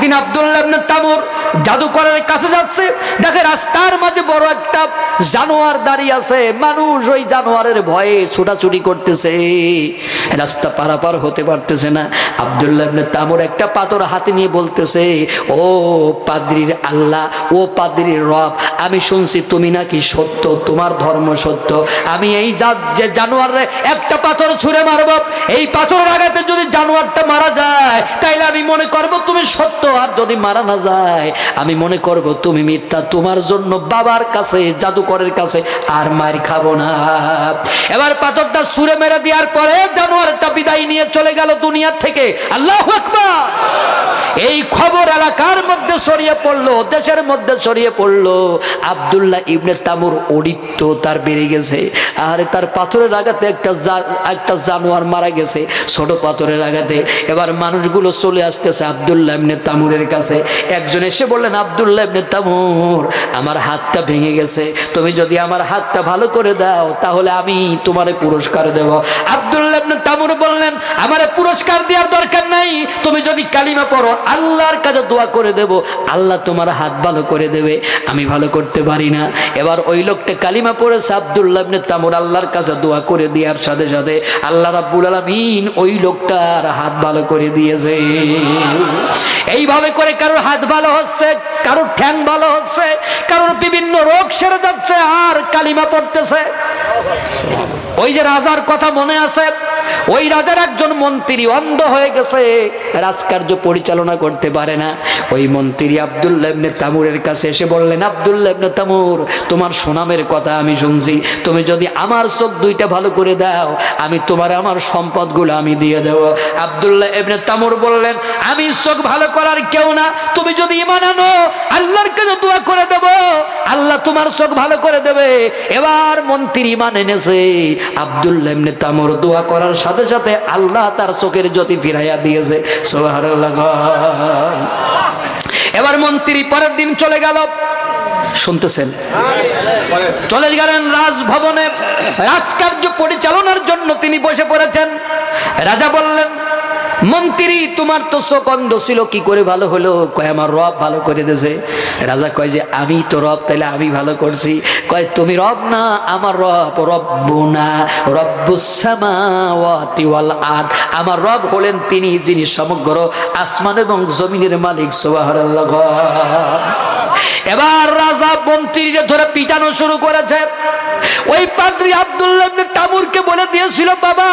একদিন আব্দুল্লাহ তামুর জাদুকরের কাছে যাচ্ছে। দেখে রাস্তার মাঝে বড় একটা জানোয়ার দাঁড়িয়ে আছে। মানুষ ওই জানোয়ারের ভয়ে ছোটাছুটি করতেছে। রাস্তা পারাপার হতে পারতেছে না। আব্দুল্লাহ তামুর একটা পাথর হাতে নিয়ে বলতেছে, ও পাদ্রির আল্লাহ, ও পাদ্রির রব, আমি শুনছি তুমি নাকি সত্য, তোমার ধর্ম সত্য। আমি এই যে জানোয়ারে একটা পাথর ছুঁড়ে মারব। এই পাথরের আঘাতে যদি জানোয়ারটা মারা যায়, তাইলে আমি মনে করব তুমি সত্য। আর যদি মারা না যায়, আমি মনে করব তুমি মিথ্যা। তোমার জন্য বাবার কাছে, জাদুকরের কাছে আর মার খাব না। এবার পাথরটা সুরে মেরে দেওয়ার পরে জানোয়ারটা বিদায় নিয়ে চলে গেল দুনিয়ার থেকে। আল্লাহ আকবার! এই খবর এলাকার মধ্যে ছড়িয়ে পড়ল, দেশের মধ্যে ছড়িয়ে পড়ল। আব্দুল্লাহ ইবনে তামুর অরিত্য তার বেড়ে গেছে। আর তার পাথরের আঘাতে একটা একটা জানোয়ার মারা গেছে, ছোট পাথরের আঘাতে। এবার মানুষগুলো চলে আসতেছে আব্দুল্লাহ ইবনে তামুরের কাছে। একজন এসে বললেন, আব্দুল্লাহ ইবনে তামুর, আমার হাতটা ভেঙে গেছে। তুমি যদি আমার হাতটা ভালো করে দাও, তাহলে আমি তোমারে পুরস্কার দেব। আব্দুল্লাহ ইবনে তামুর বললেন, আমারে পুরস্কার দেওয়ার দরকার নাই। তুমি যদি কালিমা পড়ো আল্লাহর কাছে দোয়া করে দেব, আল্লাহ তোমার হাত ভালো করে দেবে, আমি ভালো করতে পারি না। এবার ওই লোকটা কালিমা পড়েছে আব্দুল্লাহ ইবনে তামুর আল্লাহর কাছে দোয়া করে দেওয়ার সাথে সাথে আল্লাহ রাব্বুল আলামিন ওই লোকটার হাত ভালো করে দিয়েছে। এইভাবে করে কারোর হাত ভালো হচ্ছে, কারোর ঠ্যাং ভালো হচ্ছে, কারোর বিভিন্ন রোগ সেরে যাচ্ছে, আর কালিমা পড়তেছে। ওই যে রাজার কথা মনে আছে ওই রাজার একজন মন্ত্রী অন্ধ হয়ে গেছে। রাজকার্য পরিচালনা করতে পারে না। ওই মন্ত্রী আব্দুল্লাহ ইবনে তামুরের কাছে এসে বললেন, আব্দুল্লাহ ইবনে তামুর, তোমার সুনামের কথা আমি শুনছি। তুমি যদি আমার চোখ দুইটা ভালো করে দাও, আমি তোমার আমার সম্পদগুলো আমি দিয়ে দেব। আব্দুল্লাহ ইবনে তামুর বললেন, আমি চোখ ভালো করার কেউ না। তুমি যদি ইমান আনো, আল্লাহর কাছে দোয়া করে দেব। আল্লাহ তোমার চোখ ভালো করে দেবে। এবার মন্ত্রী ইমান এনেছে। আব্দুল্লাহ ইবনে তামুর দোয়া করার সাথে সাথে আল্লাহ তার চোখের জ্যোতি ফিরাইয়া দিয়েছে। এবার মন্ত্রী পরের দিন চলে গেল। শুনতেছেন? চলে গেলেন রাজভবনে। রাজকার্য পরিচালনার জন্য তিনি বসে পড়েছেন। রাজা বললেন মন্ত্রী তোমার তো চোখ ছিল, কি করে ভালো হলো? কয়, আমার রব ভালো করে দিয়েছে। রাজা কয় যে, আমি তো রব, তাইলে আমি ভালো করছি। কয়, তুমি রব না, আমার রব রব্বুনা রব্বুসামাওয়াতি ওয়াল আরদ আমার রব হলেন তিনি, যিনি সমগ্র আসমান এবং জমিনের মালিক, সুবহানাল্লাহ। এবার রাজা মন্ত্রীরে ধরে পিটানো শুরু করেছে। ওই পাদ্রী আবদুল্লাহ তামুরকে বলে দিয়েছিল, বাবা,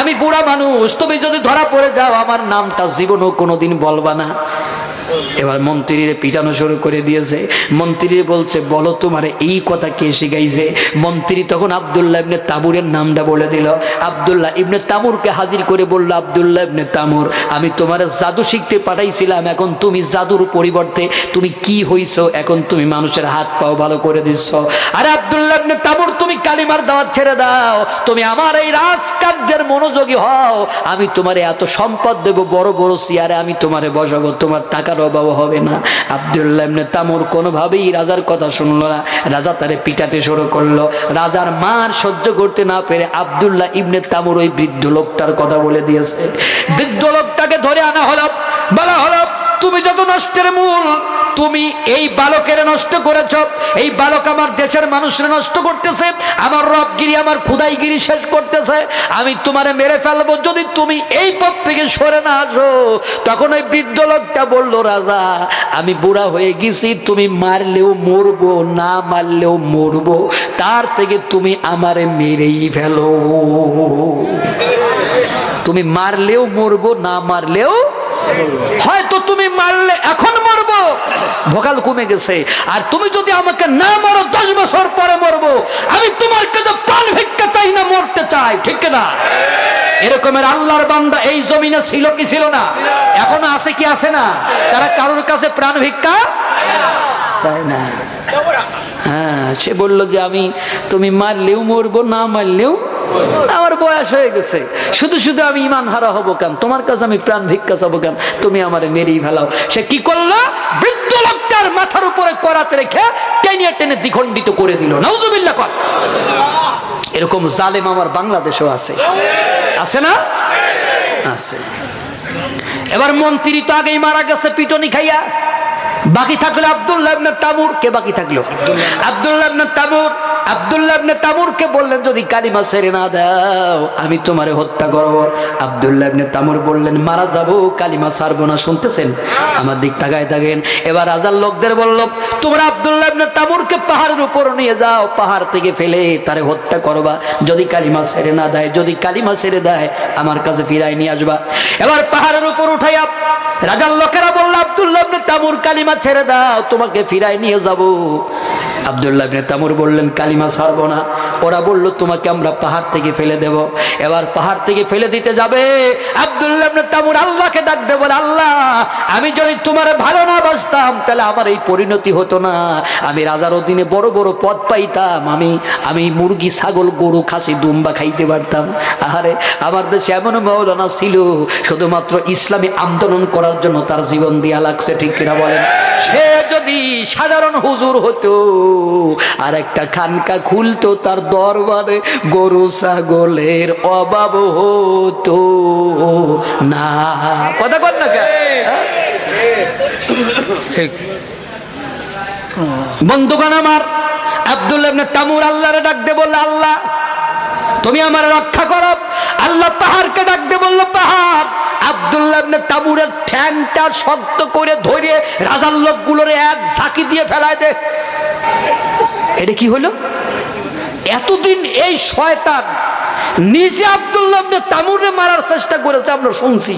আমি বুড়া মানুষ, তুমি যদি ধরা পড়ে যাও, আমার নামটা জীবনও কোনোদিন বলবা না। এবার মন্ত্রীরে পিটানো শুরু করে দিয়েছে। মন্ত্রী বলছে, বলো তোমার এই কথা কে শিখাইছে? মন্ত্রী তখন আব্দুল্লাহ ইবনে তামুরের নামটা বলে দিল। আব্দুল্লাহ ইবনে তামুরকে হাজির করে বলল, আব্দুল্লাহ ইবনে তামুর, আমি তোমার জাদু শিখতে পাঠাইছিলাম, এখন তুমি জাদুর পরিবর্তে তুমি কি হইছো? এখন তুমি মানুষের হাত পাও ভালো করে দিচ্ছ। আরে আবদুল্লাহ ইবনে তামুর, তুমি কালিমার দাওয়াত ছেড়ে দাও। তুমি আমার এই রাজকার্যের মনোযোগী হও। আমি তোমার এত সম্পদ দেব, বড় বড় চেয়ারে আমি তোমারে বসাবো, তোমার টাকার অভাব হবে না। আব্দুল্লাহ ইবনে তামুর কোনোভাবেই রাজার কথা শুনলো না। রাজা তারে পিটাতে শুরু করল। রাজার মার সহ্য করতে না পেরে আব্দুল্লাহ ইবনে তামুর ওই বৃদ্ধ লোকটার কথা বলে দিয়েছে। বৃদ্ধ লোকটাকে ধরে আনা হলো। বলা হলো, তুমি যত নষ্টের মূল তুমি এই বালকের নষ্ট করেছ, এই বালক আমার দেশের মানুষের নষ্ট করতেছে, আমার রবগিরি আমার খুদাইগিরি শেষ করতেছে, আমি তোমারে মেরে ফেলব, যদি তুমি এই পথ থেকে সরে না আসো, তখন ওই বৃদ্ধ লোকটা বলল, রাজা, আমি বুড়া হয়ে গেছি, তুমি মারলেও মরবো, না মারলেও মরবো, তার থেকে তুমি আমারে মেরেই ফেলো। তুমি মারলেও মরবো, না মারলেও, হয়তো তুমি মারলে, এখন মরবো ভোকাল কমে গেছে। আর তুমি যদি আমাকে না মারো, দশ বছর পরে মরবো। আমি তোমার কাছে প্রাণ ভিক্ষা চাই না, মরতে চাই, ঠিক না এরকমের আল্লাহর বান্দা এই জমিনে ছিল কি ছিল না? এখনও আছে কি আছে না? তারা কারোর কাছে প্রাণ ভিক্ষা চায় না। হ্যাঁ সে বলল যে আমি, তুমি মারলেও মরবো, না মারলেও আমার বয়স হয়ে গেছে। শুধু শুধু আমি ইমান হারা হব কেন? তোমার কাছে আমি প্রাণ ভিক্ষা চাবো কেন? তুমি আমার মেরেই ফেলাও। সে কি করল? বৃদ্ধ লোকটার মাথার উপরে করাতে রেখে টেনে টেনে দ্বিখণ্ডিত করে দিল। নজুবিল্লা কর। এরকম জালেম আমার বাংলাদেশেও আছে। আছে না? আছে। এবার মন্ত্রী তো আগেই মারা গেছে পিটনি খাইয়া। বাকি থাকল আব্দুল্লাহ ইবনে তামুর কে বাকি থাকল? আব্দুল্লাহ। ইবনে তামুর আব্দুল্লাহ ইবনে তামুরকে বললেন যদি কালিমা ছেড়ে না দাও আমি তোমারে হত্যা করব। আব্দুল্লাহ ইবনে তামুর বললেন মারা যাব কালিমা ছাড়বো না শুনতেছেন? আমার দিক তাকায় থাকেন। এবার রাজার লোকদের বলল তোমরা আব্দুল্লাহ ইবনে তামুরকে পাহাড়ের উপর নিয়ে যাও পাহাড় থেকে ফেলে তারে হত্যা করবা। যদি কালিমা ছেড়ে না দেয় যদি কালিমা ছেড়ে দেয় আমার কাছে ফিরাই নিয়ে আসবা। এবার পাহাড়ের উপর উঠাইয়া রাজার লোকেরা বলল আব্দুল্লাহ তাবুর কালিমা ছেড়ে দাও তোমাকে ফিরাই নিয়ে যাব। আব্দুল্লাহ ইবনে তামুর বললেন, কালিমা ছাড়বো না। ওরা বলল, তোমাকে আমরা পাহাড় থেকে ফেলে দেব। এবার পাহাড় থেকে ফেলে দিতে যাবে। আব্দুল্লাহ ইবনে তামুর আল্লাহকে ডাক দেব আল্লাহ, আমি যদি তোমার ভালো না বাসতাম, তাহলে আমার এই পরিণতি হতো না। আমি রাজার অধীনে বড় বড় পদ পাইতাম। আমি আমি মুরগি, ছাগল, গরু, খাসি, দুম্বা খাইতে পারতাম। আহারে, আমার দেশে এমন মৌলানা ছিল, শুধুমাত্র ইসলামী আন্দোলন করার জন্য তার জীবন দিয়া লাগছে, ঠিক কিনা বলেন? সে যদি সাধারণ হুজুর হতো আর একটা খানকা খুলতো তার দরবারে, গরু ছাগলের অভাব হতো। না, কথা কর না ঠিক। বন্ধুগণ আমার, আব্দুল তামুর আল্লাহরে ডাক দে বলল, আল্লাহ, তুমি আমার রক্ষা করো। আল্লাহ পাহাড়কে ডাক দে বলল, পাহাড়। আব্দুল্লাহ তামুরের ঠ্যাংটা শক্ত করে ধরে রাজার লোকগুলোর এক ঝাঁকি দিয়ে ফেলায় দে। এটা কি হলো? এতদিন এই শয়তান নিজে আব্দুল্লাহ তামুরে মারার চেষ্টা করেছে, আমরা শুনছি।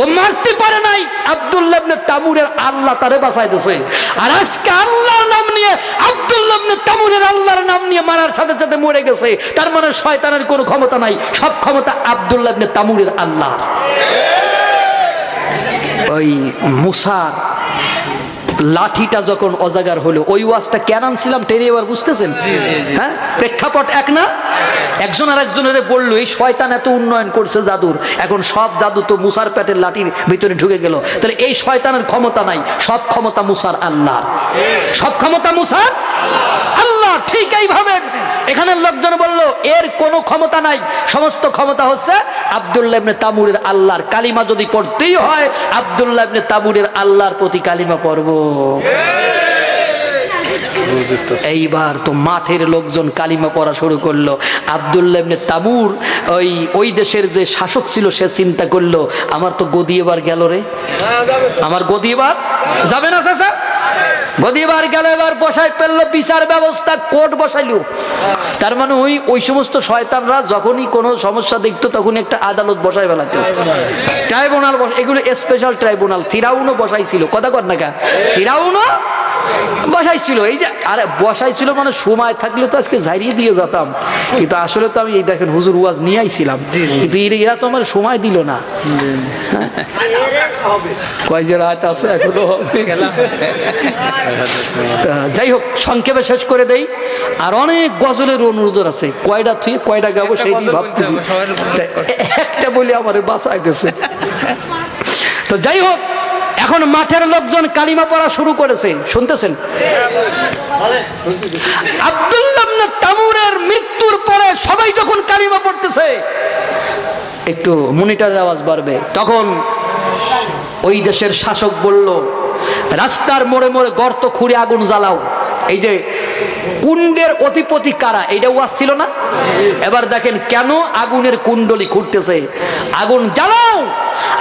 ও মারতে পারে নাই, আব্দুল্লাহ ইবনে তামুরের আল্লাহ তারে বাঁচাইতেছে আর আজকে আল্লাহর নাম নিয়ে, আব্দুল্লাহ ইবনে তামুরের আল্লাহর নাম নিয়ে মারার সাথে সাথে মরে গেছে। তার মানে শয়তানের কোনো ক্ষমতা নাই, সব ক্ষমতা আব্দুল্লাহ ইবনে তামুরের আল্লাহ ওই মুসার লাঠিটা যখন অজাগার হলো ওই ওয়াজটা কেন আনছিলাম টেনে এবার বুঝতেছেন? হ্যাঁ? প্রেক্ষাপট এক না? একজন আর একজনের বলল, এই শয়তান এত উন্নয়ন করছে জাদুর। এখন সব জাদু তো মুসার পেটের লাঠির ভিতরে ঢুকে গেল। তাহলে এই শয়তানের ক্ষমতা নাই। সব ক্ষমতা মুসার আল্লাহ সব ক্ষমতা মুসার আল্লাহ ঠিক এইভাবে এখানে লোকজন বলল, এর কোনো ক্ষমতা নাই। সমস্ত ক্ষমতা হচ্ছে আব্দুল্লাহ ইবনে তামুরের আল্লাহর। কালিমা যদি পড়তেই হয়, আব্দুল্লাহ ইবনে তামুরের আল্লাহর প্রতি কালিমা পড়ব। এইবার তো মাঠের লোকজন কালিমা পড়া শুরু করল। আবদুল্লাহ ইবনে তাবুর ওই ওই দেশের যে শাসক ছিল সে চিন্তা করল আমার তো গদি এবার গেল রে। আমার গদি এবার যাবে না চাচা? গদি এবার গেল এবার বসাই ফেলল বিচার ব্যবস্থা কোর্ট বসাইলো। তার মানে ওই ওই সমস্ত শয়তানরা যখনই কোনো সমস্যা দেখতো তখন একটা আদালত বসাই ফেলাতো। ট্রাইব্যুনাল বস এগুলো স্পেশাল ট্রাইব্যুনাল ফিরাউনও বসাইছিল। কথা কর না কা ফিরাউনও বসাইছিল। এই যে আরে বসাইছিল মানে সময় থাকলে তো আজকে ঝাড়িয়ে দিয়ে যেতাম। কিন্তু আসলে তো আমি এই দেখেন হুজুর ওয়াজ নিয়ে আইছিলাম। কিন্তু এরা- এরা তো আমার সময় দিল না। কয় যে রাত আছে এখনও হবে। যাই হোক সংক্ষেপে শেষ করে দেই। আর অনেক গজলের অনুরোধ আছে। কয়টা থুয়ে কয়টা গাবো সেই ভাবতেছি। একটা বলে আমার বাঁচাইতেছে। তো যাই হোক এখন মাঠের লোকজন কালিমা পড়া শুরু করেছে। শুনতেছেন? আব্দুল্লাহ তামুরের মৃত্যুর পরে সবাই যখন কালিমা পড়তেছে একটু মনিটরের আওয়াজ বাড়বে। তখন ওই দেশের শাসক বলল রাস্তার মোড়ে মোড়ে গর্ত খুঁড়ে আগুন জ্বালাও। এই যে কুণ্ডের অধিপতি কারা? এইটা ওয়াজ ছিল না? এবার দেখেন কেন আগুনের কুণ্ডলি খুঁড়তেছে? আগুন জ্বালাও!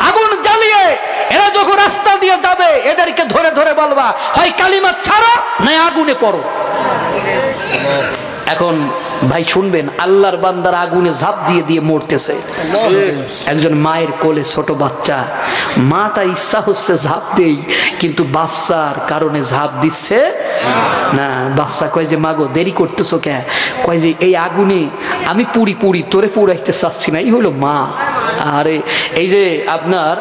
আগুন জ্বালিয়ে এরা যখন রাস্তা দিয়ে যাবে, এদেরকে ধরে ধরে বলবা, হয় কালিমা ছাড়ো না আগুনে পড়ো। এখন ভাই শুনবেন, আল্লাহর বান্দার আগুনে ঝাঁপ দিয়ে দিয়ে মরতেছে। একজন মায়ের কোলে ছোট বাচ্চা। মাটা ইচ্ছা হচ্ছে ঝাঁপ দেই, কিন্তু বাচ্চার কারণে ঝাঁপ দিচ্ছে না। বাচ্চা কয় যে, মাগো, দেরি করতেছো কে? কয় যে, এই আগুনে আমি পুরি পুরি তোরে পুরাইতে চাচ্ছি না। এই হলো মা। আরে, এই যে আপনার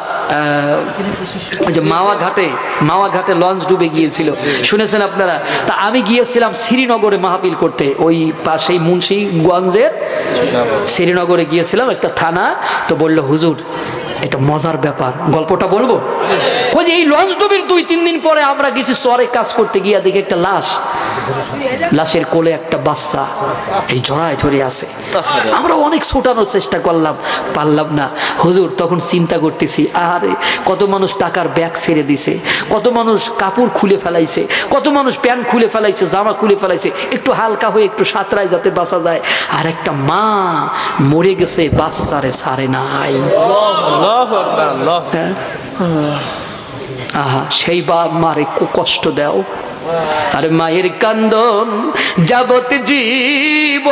ওই যে মাওয়া ঘাটে মাওয়া ঘাটে লঞ্চ ডুবে গিয়েছিল। শুনেছেন আপনারা? তা আমি গিয়েছিলাম শ্রীনগরে মাহফিল করতে। ওই পাশেই মুন্সিগঞ্জের শ্রীনগরে গিয়েছিলাম, একটা থানা। তো বলল, হুজুর, এটা মজার ব্যাপার। গল্পটা বলব? ওই যে এই লঞ্চ ডুবির দুই তিন দিন পরে আমরা গেছি, চরে কাজ করতে গিয়ে দেখি একটা লাশ। লাশের কোলে একটা বাচ্চা এই জড়ায় ধরে আছে। আমরা অনেক ছোটানোর চেষ্টা করলাম পারলাম না। হুজুর তখন চিন্তা করতেছি কত মানুষ টাকার ব্যাগ ছেড়ে দিছে কত মানুষ কাপড় খুলে ফেলাইছে কত মানুষ প্যান্ট খুলে ফেলাইছে জামা খুলে ফেলাইছে একটু হালকা হয়ে একটু সাঁতরায় যাতে বাঁচা যায়। আর একটা মা মরে গেছে বাচ্চারে সারে নাই। হ্যাঁ? আহা সেই বা মারে কষ্ট দাও। আর মায়ের কান্দন যাবত জীব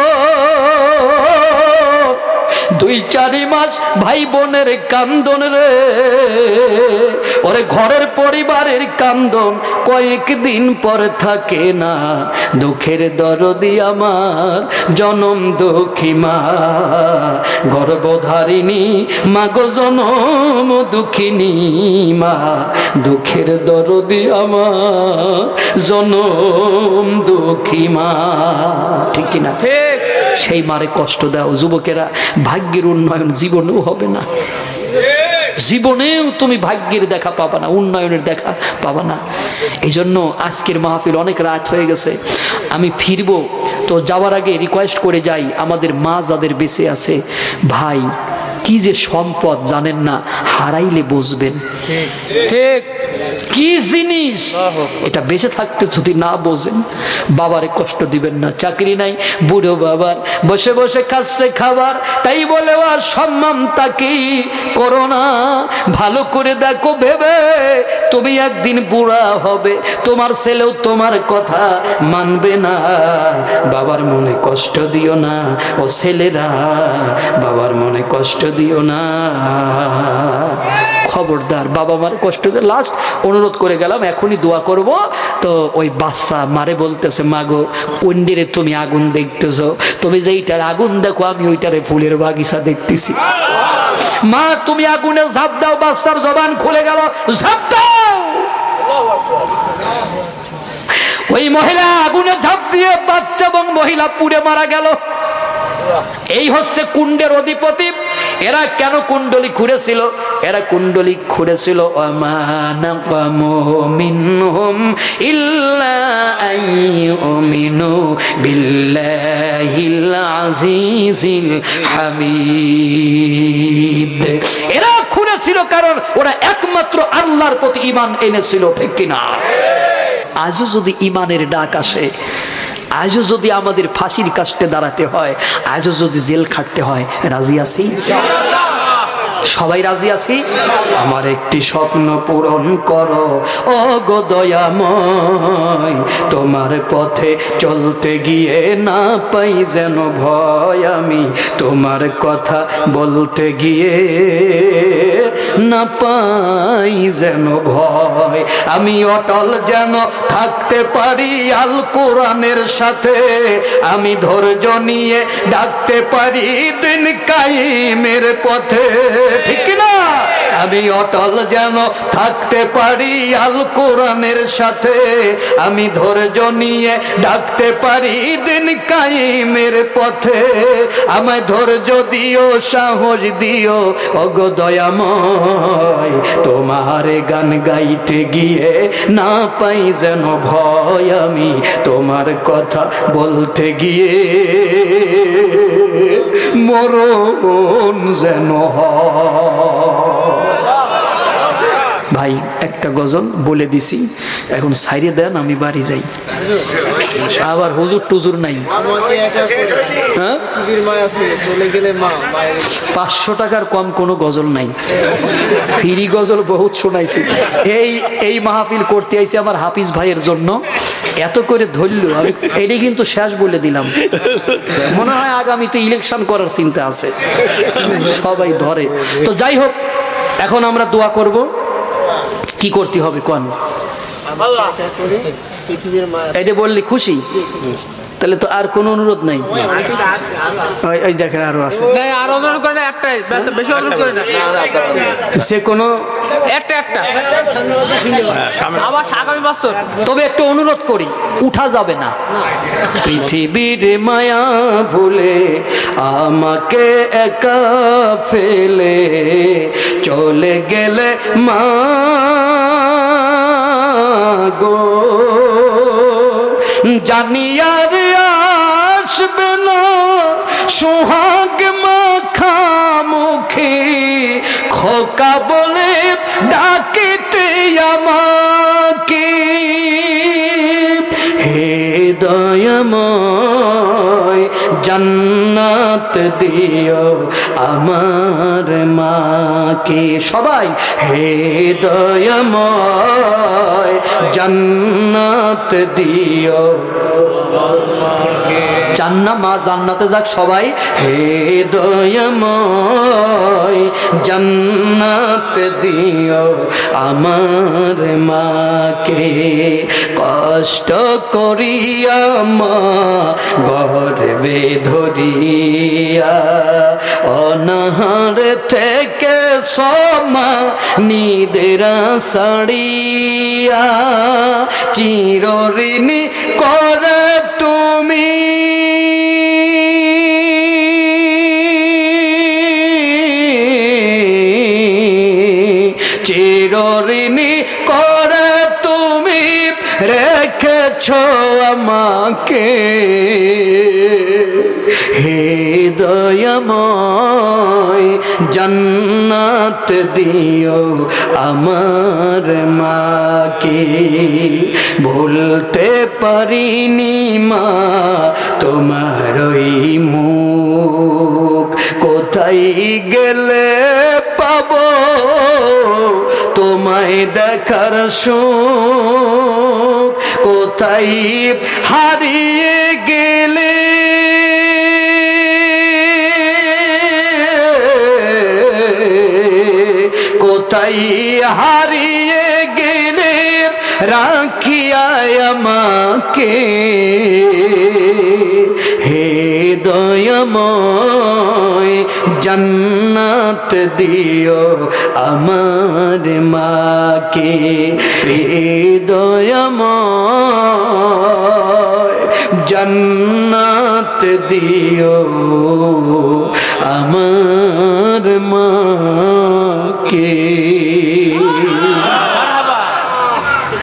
দুই চারি মাস ভাই বোনের কান্দন রে। ওরে ঘরের পরিবারের কান্দন কয়েকদিন পর থাকে না। দুঃখের দরদি আমার, জনম দুঃখী মা। গর্ভধারিণী, মাগো জনম দুঃখিনী মা। দুঃখের দরদি আমার, জনম দুঃখী মা। ঠিক কিনা? ঠিক। সেই মারে কষ্ট দাও। যুবকেরা, ভাগ্যের উন্নয়ন জীবনেও হবে না। জীবনেও তুমি ভাগ্যের দেখা পাবা না, উন্নয়নের দেখা পাবা না। এই জন্য আজকের মাহফিল অনেক রাত হয়ে গেছে। আমি ফিরবো। তো যাওয়ার আগে রিকোয়েস্ট করে যাই, আমাদের মা যাদের বেঁচে আছে। ভাই, কি যে সম্পদ জানেন না, হারাইলে বসবেন ঠিক। কি জিনিস? এটা বেঁচে থাকতে যদি না বোঝেন বাবারে কষ্ট দিবেন না। চাকরি নাই বুড়ো বাবার বসে বসে খাচ্ছে খাবার তাই বলে আর সম্মান তাকে করো না। ভালো করে দেখো ভেবে তুমি একদিন বুড়া হবে তোমার ছেলেও তোমার কথা মানবে না। বাবার মনে কষ্ট দিও না ও ছেলেরা বাবার মনে কষ্ট দিও না। খবরদার। বাবা মার কষ্ট লাস্ট অনুরোধ করে গেলাম, এখনই দোয়া করব। তো ওই বাচ্চা মারে বলতেছে মাগো কুন্ডিরে তুমি আগুন দেখতেছো? তুমি যেইটার আগুন দেখো, আমি ওইটারে ফুলের বাগিচা দেখতেছি। মা, তুমি আগুনে ঝাঁপ দাও, বাচ্চার জবান খুলে গেল, ঝাঁপ দাও। ওই মহিলা আগুনে ঝাঁপ দিয়ে বাচ্চা এবং মহিলা পুড়ে মারা গেল। এই হচ্ছে কুণ্ডের অধিপতি। এরা কেন কুণ্ডলি খুঁড়েছিল? এরা কুণ্ডলি খুঁড়েছিল এরা খুঁড়েছিল কারণ ওরা একমাত্র আল্লাহর প্রতি ইমান এনেছিল, ঠিক কিনা? আজও যদি ইমানের ডাক আসে আজও যদি আমাদের ফাঁসির কাস্টে দাঁড়াতে হয়, আজও যদি জেল খাটতে হয়, রাজি আছি? সবাই রাজি আছি? আমার একটি স্বপ্ন পূরণ করো ও গো দয়াময়। তোমার পথে চলতে গিয়ে না পাই যেন ভয় আমি। তোমার কথা বলতে গিয়ে না পাই যেন ভয়। আমি অটল যেন থাকতে পারি আল কোরআনের সাথে। আমি ধৈর্য নিয়ে ডাকতে পারি দিন কাইমের পথে। ঠিক না আমি অটল যেন থাকতে পারি আল কোরআনের সাথে। আমি ধৈর্য নিয়ে ডাকতে পারি দিন কাইমের পথে। আমায় ধৈর্য দিও, সাহস দিও অগো দয়াময়। তোমার গান গাইতে গিয়ে না পাই যেন ভয় আমি। তোমার কথা বলতে গিয়ে মরণ যেন হয়। ভাই, একটা গজল বলে দিছি। এখন সাইরে দেন, আমি বাড়ি যাই। আবার হুজুর টুজুর নাই। হ্যাঁ? পাঁচশো টাকার কম কোনো গজল নাই। ফিরি গজল বহুত শোনাইছি। এই এই মাহফিল করতে আইছি আমার হাফিজ ভাইয়ের জন্য। এত করে ধরল, আমি এটি কিন্তু শেষ বলে দিলাম। মনে হয় আগামীতে ইলেকশন করার চিন্তা আছে। সবাই ধরে। তো যাই হোক, এখন আমরা দোয়া করব। কি করতে হবে কন? করে পৃথিবীর মায়া এটা বললে খুশি। তাহলে তো আর কোনো অনুরোধ নাই। ওই- দেখেন আরও আছে। আর অনুরোধ করে না একটাই বেশি অনুরোধ করে না। যে কোনো একটা একটা। আবার আগামী বছর। তবে একটা অনুরোধ করি উঠা যাবে না। পৃথিবীর মায়া ভুলে আমাকে একা ফেলে চলে গেলে মা গো। জানিয়ার আসবে না। সোহাগ মাখা মুখে খোকা বলে ডাকিতে আমাকে। হে দয়াময় জান্নাত দিও আমার মাকে। সবাই হে দয়াময় জান্নাত দিও। জান্না মা জান্নাতে যাক সবাই। হে দয়াময়, জান্নাত দিও আমার মাকে। কষ্ট করিয়া মা গর্বে ধরিয়া অনাহার থেকে সমা নিদেরা সাড়িয়া চিরঋণী করে তুমি। চিরঋণী করে তুমি রেখেছ আমাকে। হে দয়াময় জান্নাত দিও আমার মাকে। ভুলতে পারিনি মা, তোমার ওই মুখ। কোথায় গেলে পাবো? তোমায় দেখার সুখ। কোথায় হারিয়ে গেলে কোথায় হারিয়ে গেলে রাখিয়ায় আমাকে? হে দয়াময়, জান্নাত দিও আমার মাকে। হে দয়াময়, জান্নাত দিও আমার মাকে।